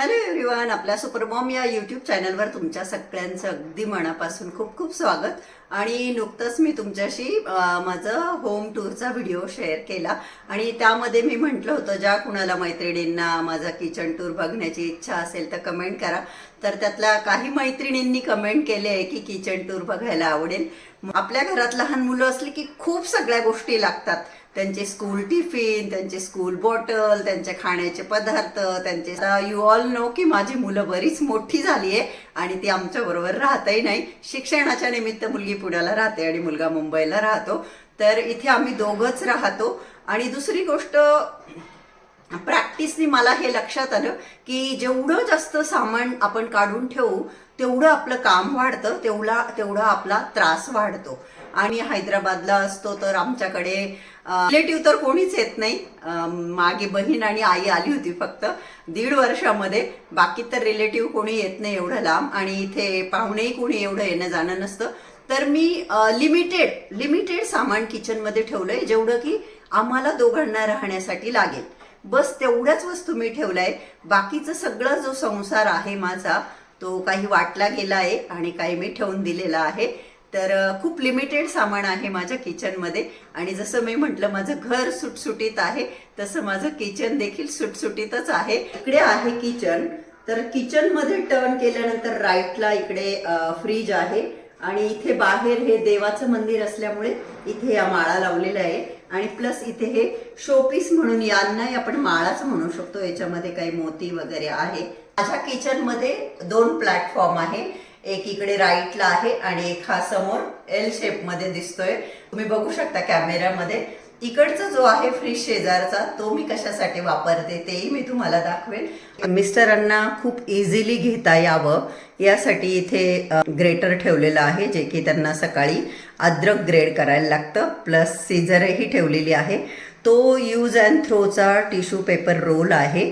Hello everyone आपल्या supermom या YouTube चॅनलवर तुमच्या सगळ्यांचं अगदी मनापासून खूप खूप स्वागत. आणि नुकतंच मी तुमच्याशी माझं होम टूरचा व्हिडिओ शेअर केला. आणि त्यामध्ये मी म्हटलं होतं ज्या कुणाला मैत्रिणींना माझा किचन टूर बघण्याची इच्छा असेल तर कमेंट करा. तर त्यातल्या काही मैत्रिणींनी कमेंट केले आहे की किचन टूर बघायला आवडेल. आपल्या घरात लहान मुलं असली की खूप सगळ्या गोष्टी लागतात. त्यांचे स्कूल टिफिन त्यांचे स्कूल बॉटल त्यांचे खाण्याचे पदार्थ त्यांचे यू ऑल नो की माझी मुलं बरीच मोठी झाली आहे आणि ती आमच्या बरोबर राहतही नाही. शिक्षणाच्या निमित्त मुलगी पुण्याला राहते आणि मुलगा मुंबईला राहतो. तर इथे आम्ही दोघंच राहतो. आणि दुसरी गोष्ट प्रॅक्टिसनी मला हे लक्षात आलं की जेवढं जास्त सामान आपण काढून ठेवू तेवढं आपलं काम वाढतं तेवढा तेवढा आपला त्रास वाढतो. आणि हैदराबादला असतो तर आमच्याकडे रिलेटिव्ह तर कोणीच येत नाही. मागे बहीण आणि आई आली होती फक्त. दीड वर्षामध्ये. बाकी तर रिलेटिव्ह कोणी येत नाही एवढं लांब आणि इथे पाहुणेही कोणी एवढं येणं जाणं नसतं. तर मी लिमिटेड लिमिटेड सामान किचनमध्ये ठेवलंय जेवढं की आम्हाला दोघांना राहण्यासाठी लागेल. बस तेवढ्याच वस्तू मी ठेवलाय बाकीचं सगळं जो संसार आहे माझा तो काही वाटला गेला आहे आणि काही मी ठेवून दिलेला आहे. तर खूप लिमिटेड सामान आहे माझ्या किचनमध्ये आणि जसं मी म्हटलं माझं घर सुटसुटीत आहे तसं माझं किचन देखील सुटसुटीतच आहे. इकडे आहे किचन तर किचनमध्ये टर्न केल्यानंतर राईटला इकडे फ्रीज आहे. आणि इथे बाहेर हे देवाचं मंदिर असल्यामुळे इथे या माळा लावलेल्या आहे. आणि प्लस इथे हे शोपीस म्हणून यांनाही आपण माळाच म्हणू शकतो. याच्यामध्ये काही मोती वगैरे आहे. माझ्या किचनमध्ये दोन प्लॅटफॉर्म आहे. एक इकडे राईटला आहे आणि एक हा समोर एल शेपमध्ये दिसतोय. तुम्ही बघू शकता कॅमेऱ्यामध्ये इकडचा जो आहे फ्रीज शेजारचा तो मी कशासाठी वापरते तेही मी तुम्हाला दाखवेन. मिस्टरांना खूप इझिली घेता यावं. यासाठी इथे ग्रेटर ठेवलेलं आहे जे की त्यांना सकाळी अद्रक ग्रेड करायला लागतं. प्लस सीझरही ठेवलेली आहे. तो यूज अँड थ्रोचा टिश्यू पेपर रोल आहे.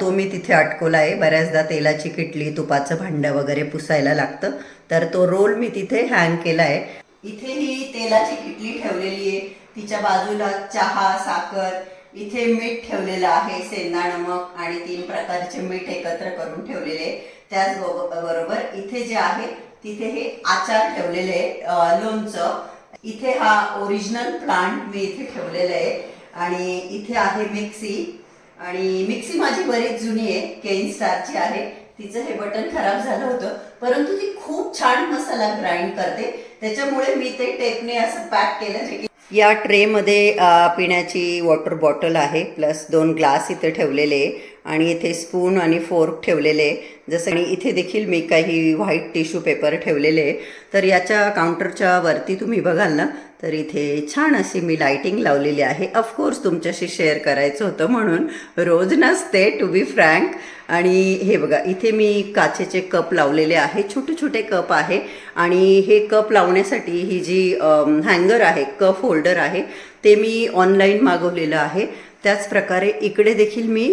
तो मी तिथे अटकवला आहे. बऱ्याचदा तेलाची किटली तुपाचं भांडं वगैरे पुसायला लागतं. तर तो रोल मी तिथे हँग केला आहे. इथे ही तेलाची किटली ठेवलेली आहे. तिच्या बाजूला चहा साखर इथे मीठ ठेवलेलं आहे. सेंदा नमक आणि तीन प्रकारचे मीठ एकत्र करून ठेवलेले त्याच बरोबर इथे जे आहे तिथे हे आचार ठेवलेले आहे. लोणचं. इथे हा ओरिजिनल प्लांट मी इथे ठेवलेला आहे. आणि इथे आहे मिक्सी. आणि मिक्सी माझी बरीच जुनी आहे केन स्टारची आहे. तिचं हे बटन खराब झालं होतं. परंतु ती खूप छान मसाला ग्राइंड करते. त्याच्यामुळे मी ते टेपने असं पॅक केलं जे की या ट्रेमध्ये पिण्याची वॉटर बॉटल आहे प्लस दोन ग्लास इथे ठेवलेले आहे. आणि इथे स्पून आणि फोर्क ठेवलेले. जसं आणि इथे देखील मी काही व्हाईट टिश्यू पेपर ठेवलेले. तर याच्या काउंटरच्या वरती तुम्ही बघाल ना तर इथे छान अशी मी लायटिंग लावलेली आहे. ऑफकोर्स तुमच्याशी शेअर करायचं होतं म्हणून. रोज नसते टू बी फ्रँक आणि हे बघा इथे मी काचेचे कप लावलेले आहे. छोटे छोटे कप आहे. आणि हे कप लावण्यासाठी ही जी हँगर आहे कप होल्डर आहे ते मी ऑनलाईन मागवलेलं आहे. त्याचप्रकारे इकडे देखील मी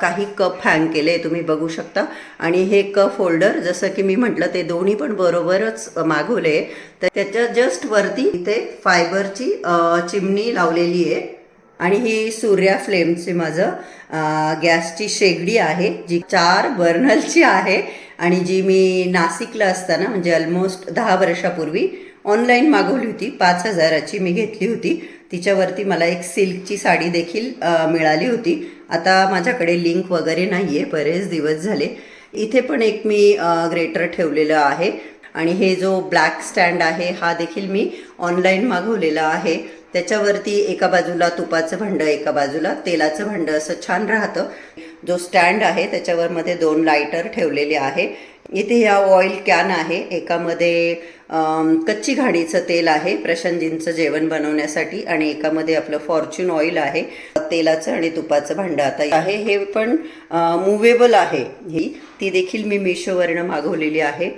काही कप हँग केले तुम्ही बघू शकता. आणि हे कप होल्डर जसं की मी म्हटलं ते दोन्ही पण बरोबरच मागवले तर त्याच्या जस्ट वरती इथे फायबरची चिमणी लावलेली आहे. आणि ही सूर्या फ्लेमची माझं. गॅसची शेगडी आहे जी चार बर्नलची आहे. आणि जी मी नाशिकला असताना म्हणजे ऑलमोस्ट दहा वर्षापूर्वी ऑनलाईन मागवली होती. पाच हजाराची मी घेतली होती. तिच्यावरती मला एक सिल्कची साडी देखील मिळाली होती. आता माझ्याकडे लिंक वगैरे नाही आहे बरेच दिवस झाले. इथे पण एक मी ग्रेटर ठेवलेलं आहे. आणि हे जो ब्लॅक स्टँड आहे हा देखील मी ऑनलाईन मागवलेला आहे. त्याच्यावरती एका बाजूला तुपाचं भांडं एका बाजूला तेलाचं भांडं असं छान राहतं. जो स्टँड आहे त्याच्यावर मध्ये दोन लायटर ठेवलेले आहे. इथे या ऑइल कॅन आहे. एकामध्ये कच्ची घाणीचं तेल आहे प्रशांतजींचं जेवण बनवण्यासाठी आणि एकामध्ये आपलं फॉर्च्यून ऑइल आहे. तेलाचं आणि तुपाचं भांडं आता आहे. हे पण मुवेबल आहे ही. ती देखील मी मिशोवरनं मागवलेली आहे.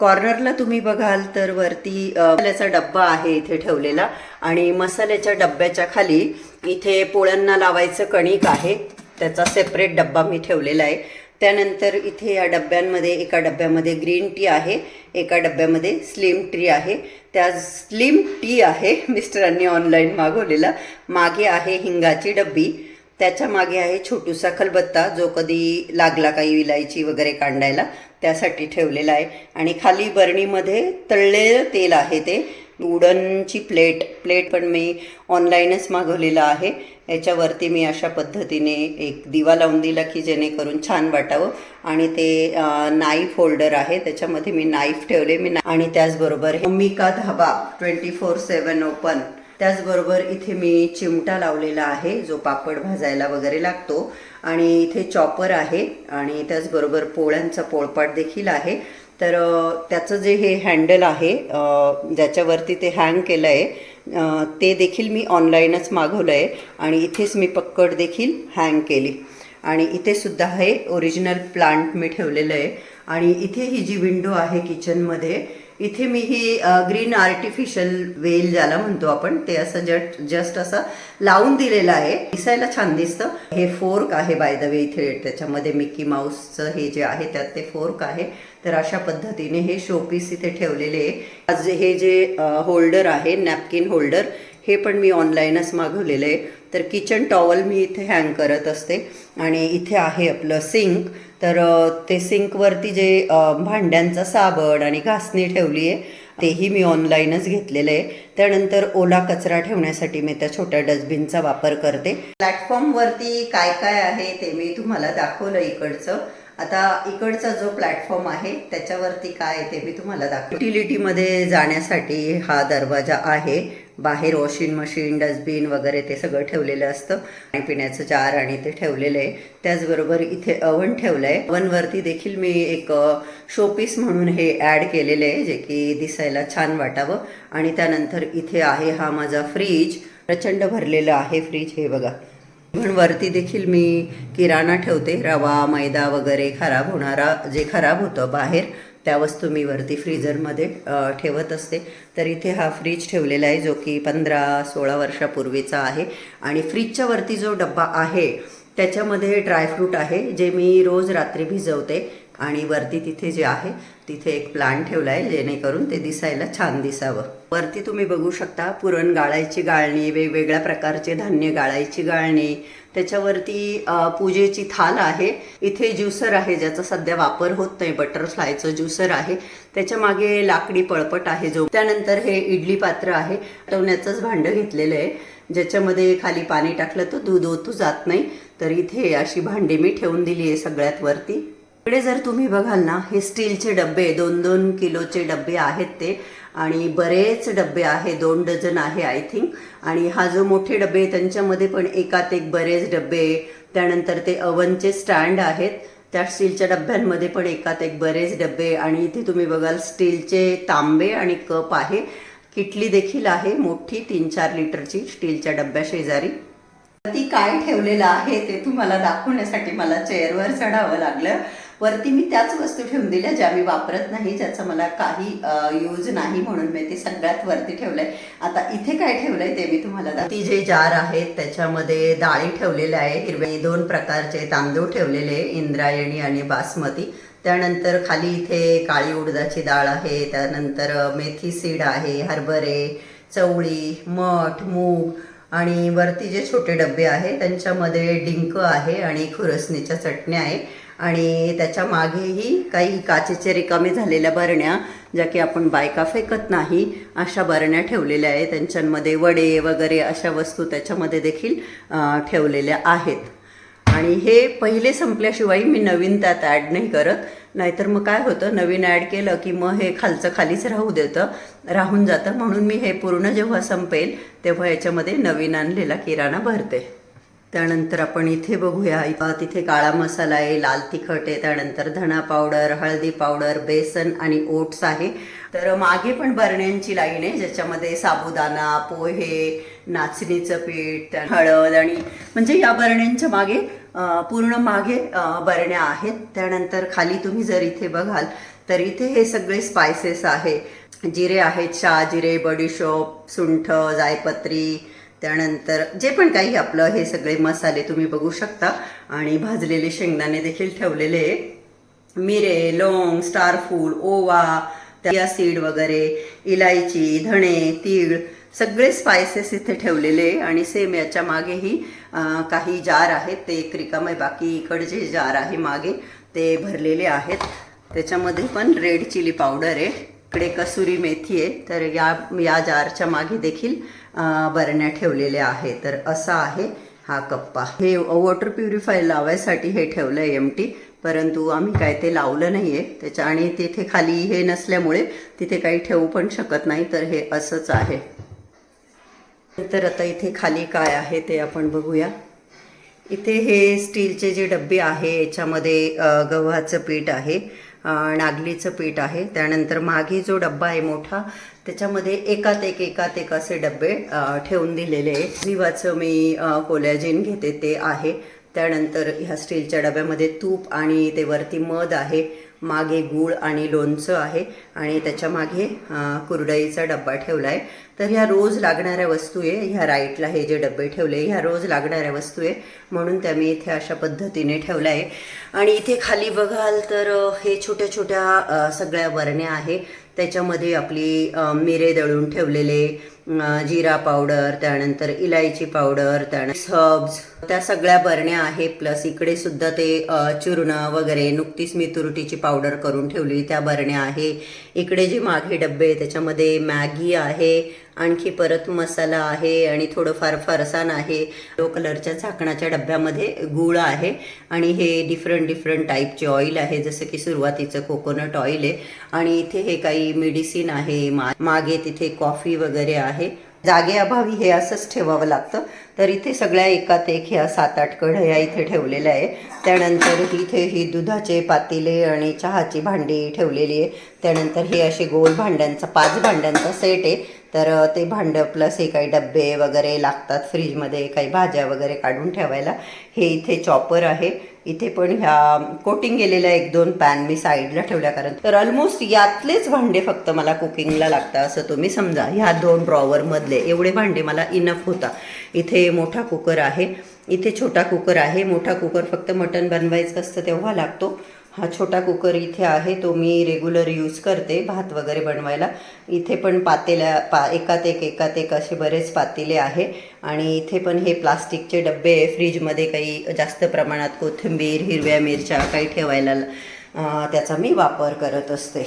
कॉर्नरला तुम्ही बघाल तर वरती मसाल्याचा डब्बा आहे इथे ठेवलेला आणि मसाल्याच्या डब्याच्या खाली इथे पोळ्यांना लावायचं कणिक आहे. त्याचा सेपरेट डब्बा मी ठेवलेला आहे. त्यानंतर इथे या डब्यांमध्ये एका डब्यामध्ये ग्रीन टी आहे एका डब्यामध्ये स्लिम टी आहे. त्या स्लिम टी आहे मिस्टरांनी ऑनलाईन मागवलेला. मागे आहे हिंगाची डब्बी. त्याच्यामागे आहे छोटूसा खलबत्ता जो कधी लागला काही इलायची वगैरे कांडायला त्यासाठी ठेवलेला आहे. आणि खाली बरणीमध्ये तळलेलं तेल आहे ते. वुडनची प्लेट प्लेट पण मी ऑनलाईनच मागवलेलं आहे. याच्यावरती मी अशा पद्धतीने एक दिवा लावून दिला की जेणेकरून छान वाटावं. आणि ते नाईफ होल्डर आहे. त्याच्यामध्ये मी नाईफ ठेवले. मी ना- आणि त्याचबरोबर Mika Dhaba twenty four seven open त्याचबरोबर इथे मी चिमटा लावलेला आहे जो पापड भाजायला वगैरे लागतो. आणि इथे चॉपर आहे. आणि त्याचबरोबर पोळ्यांचा पोळपाट देखील आहे. तर त्याचं जे हे हँडल आहे ज्याच्यावरती ते हँग केलं आहे ते देखील मी ऑनलाईनच मागवलं आहे आणि इथेच मी पक्कड देखील हँग केली. आणि इथे सुद्धा हे ओरिजिनल प्लांट मी ठेवलेलं आहे. आणि इथे ही जी विंडो आहे किचनमध्ये इथे मी ही ग्रीन आर्टिफिशियल वेल ज्याला म्हणतो आपण ते असं जस्ट जस्ट असं लावून दिलेलं आहे. दिसायला छान दिसतं. हे फोर्क आहे बाय द वे इथे त्याच्यामध्ये मिकी माऊसचं हे जे आहे त्यात ते फोर्क आहे. तर अशा पद्धतीने हे शोपीस इथे ठेवलेले आहे. आज हे जे होल्डर आहे नॅपकिन होल्डर हे पण मी ऑनलाईनच मागवलेलं आहे. तर किचन टॉवल मी इथे हँग करत असते. आणि इथे आहे आपलं सिंक तर ते सिंकवरती जे भांड्यांचा साबण आणि घासणी ठेवली आहे तेही मी ऑनलाईनच घेतलेलं आहे. त्यानंतर ओला कचरा ठेवण्यासाठी मी त्या छोट्या डस्टबिनचा वापर करते. प्लॅटफॉर्मवरती काय काय आहे ते मी तुम्हाला दाखवलं इकडचं. आता इकडचा जो प्लॅटफॉर्म आहे त्याच्यावरती काय ते मी तुम्हाला दाखव युटिलिटीमध्ये जाण्यासाठी हा दरवाजा आहे. बाहेर वॉशिंग मशीन डस्टबिन वगैरे ते सगळं ठेवलेलं असतं. आणि पिण्याचं जार आणि ते ठेवलेलं आहे. त्याचबरोबर इथे अवन ठेवलं आहे अवनवरती देखील मी एक शोपीस म्हणून हे ॲड केलेलं आहे जे की दिसायला छान वाटावं. आणि त्यानंतर इथे आहे हा माझा फ्रीज प्रचंड भरलेलं आहे फ्रीज हे बघा. पण वरती देखील मी किराणा ठेवते. रवा मैदा वगैरे खराब होणारा जे खराब होतं बाहेर त्या वस्तू मी वरती फ्रीझरमध्ये ठेवत असते. तर इथे हा फ्रीज ठेवलेला आहे जो की पंधरा सोळा वर्षापूर्वीचा आहे. आणि फ्रीजच्या वरती जो डब्बा आहे त्याच्यामध्ये ड्रायफ्रूट आहे जे मी रोज रात्री भिजवते आणि वरती तिथे जे आहे तिथे एक प्लांट ठेवला आहे जेणेकरून ते दिसायला छान दिसावं. वरती तुम्ही बघू शकता पुरण गाळायची गाळणी वेगवेगळ्या प्रकारचे धान्य गाळायची गाळणी. त्याच्यावरती पूजेची थाल आहे. इथे ज्युसर आहे ज्याचा सध्या वापर होत नाही बटरफ्लायचं ज्युसर आहे. त्याच्यामागे लाकडी पळपट आहे जो. त्यानंतर हे इडली पात्र आहे. टवण्याचंच भांडं घेतलेलं आहे. ज्याच्यामध्ये खाली पाणी टाकलं तर दूध ओतू जात नाही. तर इथे अशी भांडी मी ठेवून दिली आहे सगळ्यात वरती. इकडे जर तुम्ही बघाल ना हे स्टीलचे डबे दोन दोन किलोचे डबे आहेत ते. आणि बरेच डबे आहे दोन डझन आहे आय थिंक आणि हा जो मोठे डबे त्यांच्यामध्ये पण एकात एक बरेच डबे त्यानंतर ते अवनचे स्टँड आहेत. त्या स्टीलच्या डब्यांमध्ये पण एकात एक बरेच डबे आणि इथे तुम्ही बघाल स्टीलचे तांबे आणि कप आहे. किटली देखील आहे मोठी तीन चार लिटरची स्टीलच्या डब्या शेजारी. ती काय ठेवलेलं आहे ते तुम्हाला दाखवण्यासाठी मला चेअरवर चढावं लागलं. वरती मी त्याच वस्तू ठेवून दिल्या ज्या मी वापरत नाही ज्याचा मला काही यूज नाही म्हणून मी ते सगळ्यात वरती ठेवलंय. आता इथे काय ठेवलंय ते मी तुम्हाला ती जे जार आहेत त्याच्यामध्ये डाळी ठेवलेल्या आहे हिरवे दोन प्रकारचे तांदूळ ठेवलेले इंद्रायणी आणि बासमती. त्यानंतर खाली इथे काळी उडदाची डाळ आहे त्यानंतर मेथी सीड आहे हरभरे चवळी मठ मूग आणि वरती जे छोटे डबे आहे त्यांच्यामध्ये डिंक आहे आणि खुरसणीच्या चटण्या आहे आणि त्याच्या मागेही काही काचेचे रिकामे झालेल्या बरण्या ज्या की आपण बायका फेकत नाही अशा बरण्या ठेवलेल्या आहे त्यांच्यामध्ये वडे वगैरे अशा वस्तू त्याच्यामध्ये देखील ठेवलेल्या आहेत. आणि हे पहिले संपल्याशिवाय मी नवीन त्यात ॲड नाही करत. नाहीतर मग काय होतं नवीन ॲड केलं की मग हे खालचं खालीच राहू देतं. राहून जातं. म्हणून मी हे पूर्ण जेव्हा संपेल तेव्हा याच्यामध्ये नवीन आणलेला किराणा भरते. त्यानंतर आपण इथे बघूया. तिथे काळा मसाला आहे लाल तिखट आहे त्यानंतर धणा पावडर हळदी पावडर बेसन आणि ओट्स आहे. तर मागे पण बरण्यांची लाईन आहे ज्याच्यामध्ये साबुदाणा पोहे नाचणीचं पीठ हळद आणि म्हणजे या बरण्यांच्या मागे पूर्ण मागे बरण्या आहेत. त्यानंतर खाली तुम्ही जर इथे बघाल तर इथे हे सगळे स्पायसेस आहे. जिरे आहेत शहा जिरे बडीशोप सुंठ जायपत्री त्यानंतर जे पण काही आपलं हे सगळे मसाले तुम्ही बघू शकता. आणि भाजलेले शेंगदाणे देखील ठेवलेले आहे. मिरे लवंग स्टारफूल ओवा त्या सीड वगैरे इलायची धणे तीळ सगळे स्पायसेस इथे ठेवलेले आणि सेम याच्या मागेही काही जार आहेत. ते एक रिकामे बाकी इकडचे जार आहे मागे ते भरलेले आहेत. त्याच्यामध्ये पण रेड चिली पावडर आहे. इकडे कसुरी मेथी आहे तर या या जारच्या मागे देखील बरण्या ठेवलेल्या आहे तर असा आहे हा कप्पा. हे वॉटर प्युरिफायर लावायसाठी हे ठेवलं आहे एम टी परंतु आम्ही काय ते लावलं नाही आहे त्याच्या आणि तिथे खाली हे नसल्यामुळे तिथे काही ठेवू पण शकत नाही तर हे असंच आहे. तर आता इथे खाली काय आहे ते आपण बघूया. इथे हे स्टीलचे जे डबे आहे याच्यामध्ये गव्हाचं पीठ आहे. नागलीचं पीठ आहे. त्यानंतर मागे जो डब्बा आहे मोठा त्याच्यामध्ये एकात एक एकात एक असे डब्बे ठेवून दिलेले आहेत. जीवाचं मी कोलॅजिन घेते ते आहे. त्यानंतर ह्या स्टीलच्या डब्यामध्ये तूप आणि ते वरती मध आहे. मागे गूळ आणि लोणचं आहे आणि त्याच्यामागे कुरडईचा डब्बा ठेवला आहे तर ह्या रोज लागणाऱ्या वस्तू आहे ह्या राईटला हे जे डबे ठेवले ह्या रोज लागणाऱ्या वस्तू आहे म्हणून त्या मी इथे अशा पद्धतीने ठेवला आहे आणि इथे खाली बघाल तर हे छोट्या छोट्या सगळ्या बरण्या आहे. त्याच्यामध्ये आपली मिरे दळून ठेवलेले जिरा पावडर त्यानंतर इलायची पावडर त्यानंतर हर्ब्स त्या सगळ्या बरण्या आहे प्लस इकडे सुद्धा ते चूर्ण वगैरे नुकतीच मी तुरटीची पावडर करून ठेवली. त्या बरण्या आहे. इकडे जे मागे डब्बे आहे, त्याच्यामध्ये मॅगी आहे. आणखी परत मसाला आहे आणि थोडंफार फरसाण आहे. लो कलरच्या झाकणाच्या डब्यामध्ये गुळ आहे. आणि हे डिफरंट डिफरंट टाईपचे ऑइल आहे. जसं की सुरुवातीचं कोकोनट ऑइल आहे. आणि इथे हे काही मेडिसिन आहे. मा मागे तिथे कॉफी वगैरे आहे. जागेअभावी हे असंच ठेवावं लागतं. तर इथे सगळ्या एकात एक ह्या सात आठ कढया इथे ठेवलेल्या आहे. त्यानंतर इथे ही दुधाचे पातेले आणि चहाची भांडी ठेवलेली आहे. त्यानंतर हे असे गोल भांड्यांचा पाच भांड्यांचा सेट आहे. तर ते भांडं प्लस हे काही डब्बे वगैरे लागतात फ्रीजमध्ये काही भाज्या वगैरे काढून ठेवायला. हे इथे चॉपर आहे. इथे पण ह्या कोटिंग गेलेल्या एक दोन पॅन मी साईडला ठेवल्या कारण तर ऑलमोस्ट यातलेच भांडे फक्त मला कुकिंगला लागतात असं तुम्ही समजा. ह्या दोन ड्रॉवरमधले एवढे भांडे मला इनफ होता. इथे मोठा कुकर आहे. इथे छोटा कुकर आहे. मोठा कुकर फक्त मटण बनवायचं असतं तेव्हा लागतो. हा छोटा कुकर इथे आहे तो मी रेग्युलर यूज करते भात वगैरे बनवायला. इथे पण पातेल्या पा एकात एक एकात एक असे बरेच पातेले आहे. आणि इथे पण हे प्लास्टिकचे डबे आहे फ्रीजमध्ये काही जास्त प्रमाणात कोथिंबीर हिरव्या मिरच्या काही ठेवायला त्याचा मी वापर करत असते.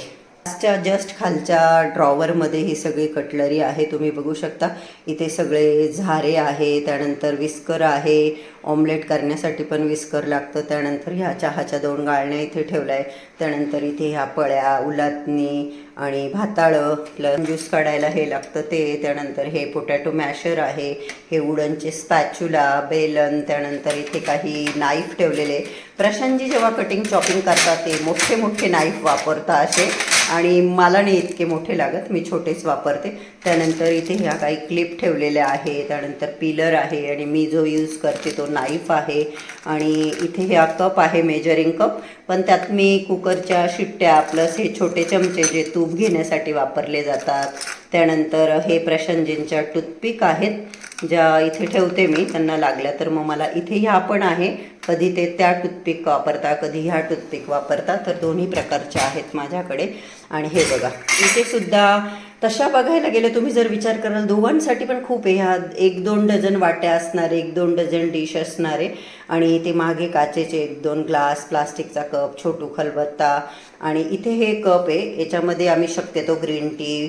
च्या जस्ट खालच्या ड्रॉवरमध्ये ही सगळी कटलरी आहे तुम्ही बघू शकता. इथे सगळे झारे आहे त्यानंतर विस्कर आहे ऑमलेट करण्यासाठी पण विस्कर लागतं. त्यानंतर ह्या चहाच्या दोन गाळण्या इथे ठेवल्या आहे त्यानंतर इथे ह्या पळ्या उलातणी आणि भाताळं लन ज्यूस काढायला हे लागतं ते. त्यानंतर हे पोटॅटो मॅशर आहे. हे उडनचे स्पॅच्युला बेलन त्यानंतर इथे काही नाईफ ठेवलेले. प्रशांतजी जेव्हा कटिंग चॉपिंग करतात ते मोठे मोठे नाईफ वापरता असे. आणि मला नाही इतके मोठे लागत मी छोटेच वापरते. त्यानंतर इथे ह्या काही क्लिप ठेवलेल्या आहे त्यानंतर पिलर आहे आणि मी जो यूज करते तो नाईफ आहे. आणि इथे ह्या कप आहे मेजरिंग कप पण त्यात मी कुकरच्या शिट्ट्या प्लस हे छोटे चमचे जे तूप घेण्यासाठी वापरले जातात. त्यानंतर हे प्रशांतजींच्या टूथपिक आहेत ज्या इथे ठेवते मी. त्यांना लागल्या तर मग मला इथे ह्या पण आहे. कधी ते त्या टूथपिक वापरता कधी ह्या टूथपिक वापरता तर दोन्ही प्रकारच्या आहेत माझ्याकडे. आणि हे बघा इथे सुद्धा तशा बघायला गेलं तुम्ही जर विचार कराल दोघांसाठी पण खूप आहे. ह्या एक दोन डझन वाट्या असणारे एक दोन डझन डिश असणारे आणि ते मागे काचेचे एक दोन ग्लास प्लास्टिकचा कप छोटू खलबत्ता आणि इथे हे कप आहे. याच्यामध्ये आम्ही शक्यतो ग्रीन टी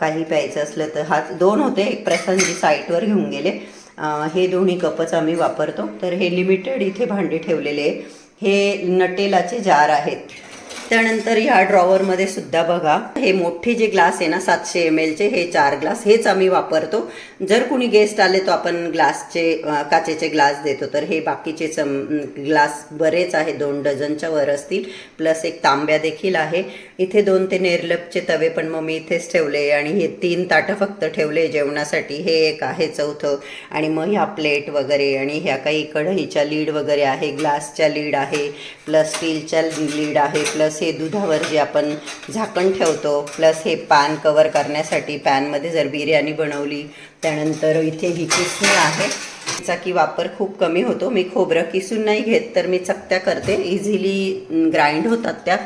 काही प्यायचं असलं तर. हा दोन होते एक प्रसंगी साईटवर घेऊन गेले. हे दोन्ही कपच आम्ही वापरतो. तर हे लिमिटेड इथे भांडे ठेवलेले हे नटेलाचे जार आहेत. त्यानंतर ह्या ड्रॉवरमध्ये सुद्धा बघा. हे मोठे जे ग्लास आहे ना सातशे एम एलचे हे चार ग्लास हेच आम्ही वापरतो. जर कुणी गेस्ट आले तर आपण ग्लासचे काचेचे ग्लास देतो. तर हे बाकीचे चम ग्लास बरेच आहे दोन डझनच्या वर असतील. प्लस एक तांब्या देखील आहे. इथे दोन ते नेरलपचे तवे पण मग मी इथेच ठेवले आणि हे तीन ताटं फक्त ठेवले जेवणासाठी. हे एक आहे चौथं. आणि मग ह्या प्लेट वगैरे आणि ह्या काही कढईच्या लीड वगैरे आहे. ग्लासच्या लीड आहे प्लस स्टीलच्या लीड आहे प्लस हे दुधावर जे आपण झाकण ठेवतो प्लस हे पॅन कवर करण्यासाठी पॅनमध्ये जर बिर्याणी बनवली त्यानंतर इथे ही किसणी आहे. तिचा की वापर खूप कमी होतो. मी खोबरं किसून नाही घेत तर मी चकत्या करते. इझिली ग्राइंड होतात त्या.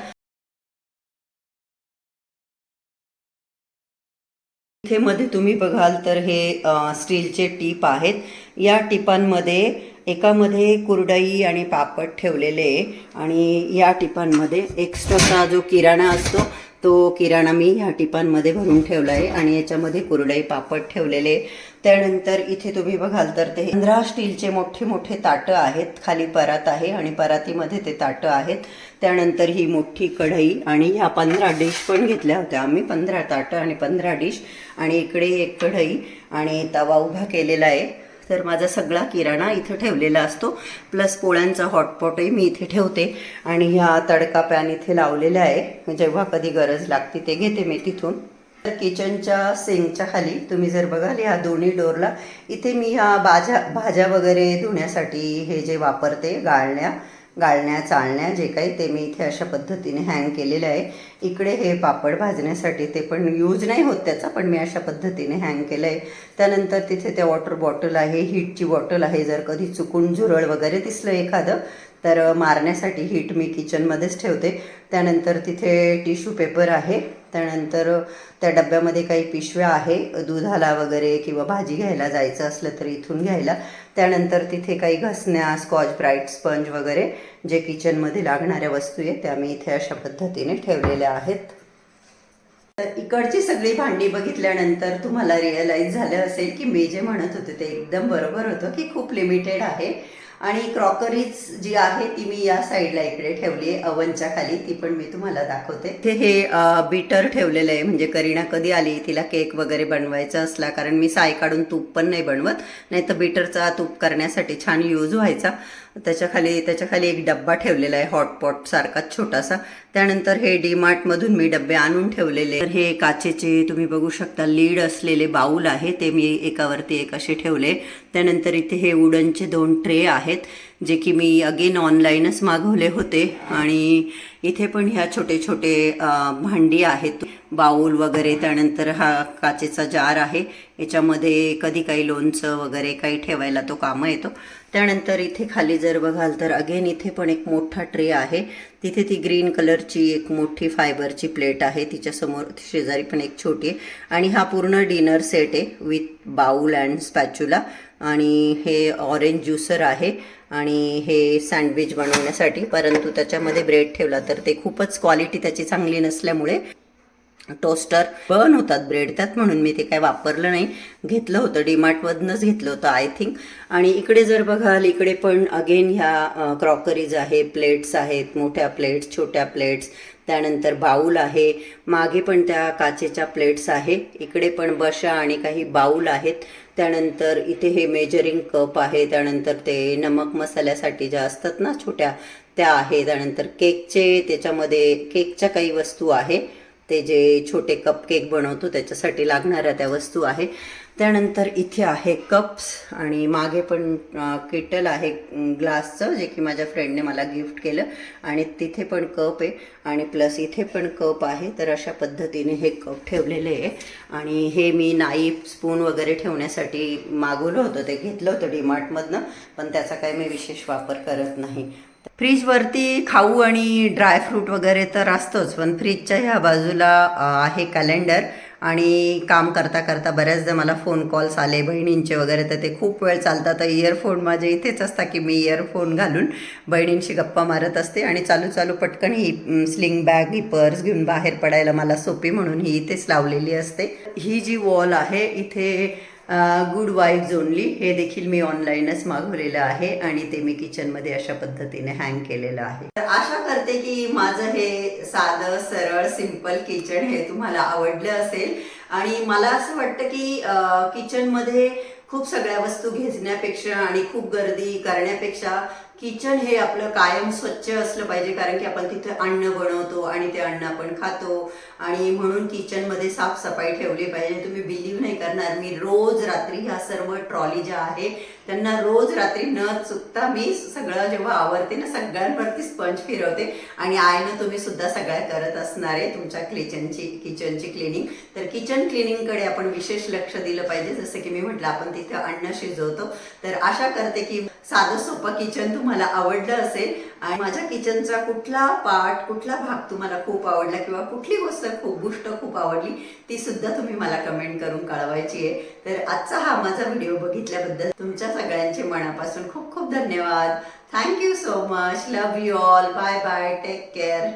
इथे मध्ये तुम्ही बघाल तर हे स्टीलचे टीप आहेत. या टिपांमध्ये एकामध्ये कुरडई आणि पापड ठेवलेले आणि या टिपांमध्ये एक्स्ट्राचा जो किराणा असतो तो किराणा मी ह्या टिपांमध्ये भरून ठेवला आहे आणि याच्यामध्ये कुरडई पापड ठेवलेले. त्यानंतर इथे तुम्ही बघाल तर ते पंधरा स्टीलचे मोठे मोठे ताटं आहेत. खाली परात आहे आणि परातीमध्ये ते ताटं आहेत. त्यानंतर ही मोठी कढई आणि ह्या पंधरा डिश पण घेतल्या होत्या आम्ही. पंधरा ताटं आणि पंधरा डिश आणि इकडे एक कढई आणि तवा उभा केलेला आहे. तर माझा सगळा किराणा इथं ठेवलेला असतो. प्लस पोळ्यांचा हॉटपॉटही मी इथे ठेवते. आणि ह्या तडका पॅन इथे लावलेला आहे. जेव्हा कधी गरज लागते ते घेते मी तिथून. तर किचनच्या सिंकच्या खाली तुम्ही जर बघाल ह्या दोन्ही डोरला इथे मी ह्या भाज्या भाज्या वगैरे धुण्यासाठी हे जे वापरते गाळण्या गाळण्या चाळण्या जे काही ते मी इथे अशा पद्धतीने हँग केलेलं आहे. इकडे हे पापड भाजण्यासाठी ते पण यूज नाही होत त्याचा पण मी अशा पद्धतीने हँग केलं आहे त्यानंतर तिथे त्या वॉटर बॉटल आहे हीटची बॉटल आहे. जर कधी चुकून झुरळ वगैरे दिसलं एखादं तर मारण्यासाठी हीट मी किचनमध्येच ठेवते. त्यानंतर तिथे टिश्यू पेपर आहे. त्यानंतर त्या डब्यामध्ये काही पिशव्या आहे दुधाला वगैरे किंवा भाजी घ्यायला जायचं असलं तर इथून घ्यायला. त्यानंतर तिथे काही घसण्या स्कॉच ब्राईट स्पंज वगैरे जे किचनमध्ये लागणाऱ्या वस्तू आहेत त्या मी इथे अशा पद्धतीने ठेवलेल्या आहेत. तर इकडची सगळी भांडी बघितल्यानंतर तुम्हाला रिअलाईज झालं असेल की मी जे म्हणत होते ते एकदम बरोबर होतं की खूप लिमिटेड आहे. आणि क्रॉकरीज जी आहे ती मी या साईडला इकडे ठेवली आहे. अवनच्या खाली. ती पण मी तुम्हाला दाखवते. ते हे बीटर ठेवलेलं आहे. म्हणजे करीना कधी आली? तिला केक वगैरे बनवायचा असला कारण मी साय काढून तूप पण नाही बनवत. नाही तर बीटरचा तूप करण्यासाठी छान यूज व्हायचा. त्याच्याखाली त्याच्याखाली एक डब्बा ठेवलेला आहे हॉटपॉट सारखा छोटासा. त्यानंतर हे डी मार्टमधून मी डबे आणून ठेवलेले. तर हे काचेचे तुम्ही बघू शकता लीड असलेले बाऊल आहे. ते मी एकावरती एक असे ठेवले. त्यानंतर इथे हे वुडनचे दोन ट्रे आहेत जे की मी अगेन ऑनलाईनच मागवले होते. आणि इथे पण ह्या छोटे छोटे भांडी आहेत. बाऊल वगैरे त्यानंतर हा काचेचा जार आहे. याच्यामध्ये कधी काही लोणचं वगैरे काही ठेवायला तो कामं येतो. त्यानंतर इथे खाली जर बघाल तर अगेन इथे पण एक मोठा ट्रे आहे. तिथे ती ग्रीन कलरची एक मोठी फायबरची प्लेट आहे. तिच्यासमोर शेजारी पण एक छोटी आहे. आणि हा पूर्ण डिनर सेट आहे विथ बाऊल अँड स्पॅच्युला आणि हे ऑरेंज ज्युसर आहे. आणि हे सँडविच बनवण्यासाठी. परंतु त्याच्यामध्ये ब्रेड ठेवला तर ते खूपच क्वालिटी त्याची चांगली नसल्यामुळे टोस्टर बर्न होतात ब्रेड. त्यात म्हणून मी ते काय वापरलं नाही. घेतलं होतं डीमार्टमधनंच घेतलं होतं आय थिंक आणि इकडे जर बघाल इकडे पण अगेन ह्या क्रॉकरीज आहे प्लेट्स आहेत मोठ्या प्लेट्स छोट्या प्लेट्स त्यानंतर बाऊल आहे. मागे पण त्या काचेच्या प्लेट्स आहे. इकडे पण बशा आणि काही बाऊल आहेत. त्यानंतर इथे हे मेजरिंग कप आहे. त्यानंतर ते नमक मसाल्यासाठी ज्या असतात ना छोट्या त्या आहे. त्यानंतर केकचे त्याच्यामध्ये केकच्या काही वस्तू आहे. ते जे छोटे कप केक बनवतो त्याच्यासाठी लागणाऱ्या त्या वस्तू आहे त्यानंतर इथे आहे कप्स आणि मागे पण केटल आहे ग्लासचं जे की माझ्या फ्रेंडने मला गिफ्ट केलं. आणि तिथे पण कप आहे. आणि प्लस इथे पण कप आहे. तर अशा पद्धतीने हे कप ठेवलेले आहे. आणि हे मी नाईफ स्पून वगैरे ठेवण्यासाठी मागवलं होतं. ते घेतलं होतं डीमार्टमधनं पण त्याचा काही मी विशेष वापर करत नाही. फ्रीजवरती खाऊ आणि ड्रायफ्रूट वगैरे तर असतोच पण फ्रीजच्या ह्या बाजूला आहे कॅलेंडर आणि काम करता करता बऱ्याचदा मला फोन कॉल्स आले बहिणींचे वगैरे तर ते खूप वेळ चालतात. तर इयरफोन माझे इथेच असतात की मी इयरफोन घालून बहिणींशी गप्पा मारत असते आणि चालू चालू पटकन ही स्लिंग बॅग ही पर्स घेऊन बाहेर पडायला मला सोपी म्हणून ही इथेच लावलेली असते. ही जी वॉल आहे इथे गुड वाईब्स ओनली हे देखील मी ऑनलाईनच मागवलेलं आहे आणि ते मी किचनमध्ये अशा पद्धतीने हँग केलेलं आहे. तर आशा करते की माझं हे साधं सरळ सिंपल किचन हे तुम्हाला आवडलं असेल. आणि मला असं वाटतं की किचनमध्ये खूप सगळ्या वस्तू घेण्यापेक्षा आणि खूप गर्दी करण्यापेक्षा किचन हे आपलं कायम स्वच्छ असलं पाहिजे. कारण की आपण तिथे अन्न बनवतो आणि ते अन्न आपण खातो. आणि म्हणून किचनमध्ये साफसफाई ठेवली पाहिजे. तुम्ही बिलीव्ह नाही करणार मी रोज रात्री ह्या सर्व ट्रॉली ज्या आहे त्यांना रोज रात्री न चुकता मी सगळं जेव्हा आवरते ना सगळ्यांवरती स्पंज फिरवते. आणि आयनं तुम्ही सुद्धा सगळ्या करत असणार आहे तुमच्या किचनची किचनची क्लिनिंग तर किचन क्लिनिंगकडे आपण विशेष लक्ष दिलं पाहिजे. जसं की मी म्हटलं आपण तिथे अन्न शिजवतो. तर आशा करते की साधं सोपं किचन तुम्हाला आवडलं असेल. आणि माझ्या किचनचा कुठला पार्ट कुठला भाग तुम्हाला खूप आवडला किंवा कुठली गोष्ट खूप गोष्ट खूप आवडली ती सुद्धा तुम्ही मला कमेंट करून कळवायची आहे. तर आजचा हा माझा व्हिडिओ बघितल्याबद्दल तुमच्या सगळ्यांचे मनापासून खूप खूप धन्यवाद. Thank you so much love you all bye bye take care